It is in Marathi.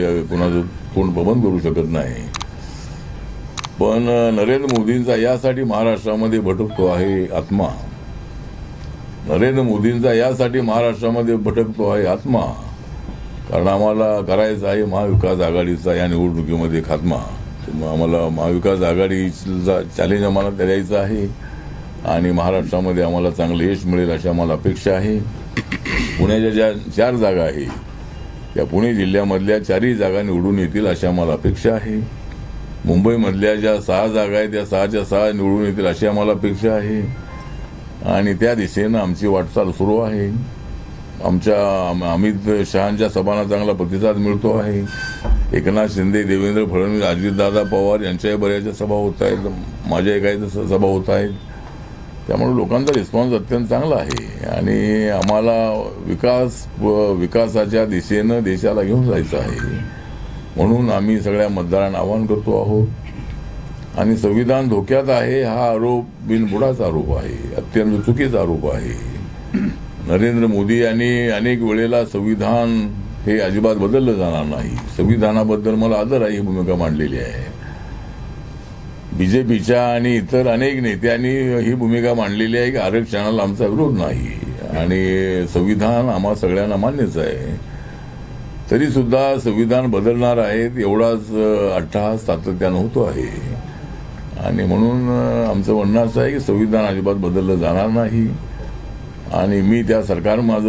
कोणाचं कोण बंद करू शकत नाही. पण नरेंद्र मोदींचा यासाठी महाराष्ट्रामध्ये भटकतो आहे आत्मा. नरेंद्र मोदींचा यासाठी महाराष्ट्रामध्ये भटकतो आहे आत्मा. कारण आम्हाला करायचा आहे महाविकास आघाडीचा या निवडणुकीमध्ये खात्मा. आम्हाला महाविकास आघाडीचा चॅलेंज आम्हाला द्यायचं आहे. आणि महाराष्ट्रामध्ये आम्हाला चांगलं यश मिळेल अशी आम्हाला अपेक्षा आहे. पुण्याच्या ज्या चार जागा आहे या पुणे जिल्ह्यामधल्या चारही जागा निवडून येतील अशी आम्हाला अपेक्षा आहे. मुंबईमधल्या ज्या सहा जागा आहेत त्या सहाच्या सहा निवडून येतील अशी आम्हाला अपेक्षा आहे. आणि त्या दिशेनं आमची वाटचाल सुरू आहे. आमच्या अमित शहांच्या सभांना चांगला प्रतिसाद मिळतो आहे. एकनाथ शिंदे देवेंद्र फडणवीस अजितदादा पवार यांच्याही बऱ्याचशा सभा होत आहेत. माझ्या काही सभा होत आहेत. त्यामुळे लोकांचा रिस्पॉन्स अत्यंत चांगला आहे. आणि आम्हाला विकास व विकासाच्या दिशेनं देशाला घेऊन जायचं आहे. म्हणून आम्ही सगळ्या मतदारांना आवाहन करतो आहोत. आणि संविधान धोक्यात आहे हा आरोप बिनबुडाचा आरोप आहे. अत्यंत चुकीचा आरोप आहे. नरेंद्र मोदी यांनी अनेक वेळेला संविधान हे अजिबात बदललं जाणार नाही. संविधानाबद्दल मला आदर आहे ही भूमिका मांडलेली आहे. बीजेपीच्या आणि इतर अनेक नेत्यांनी ही भूमिका मांडलेली आहे. की आरक्षणाला आमचा विरोध नाही. आणि संविधान आम्हा सगळ्यांना मान्यच आहे. तरी सुद्धा संविधान बदलणार आहेत एवढाच अ, अट्टहास सातत्यानं होतो आहे. आणि म्हणून आमचं म्हणणं असं आहे की संविधान अजिबात बदललं जाणार नाही. आणि मी त्या सरकार माझं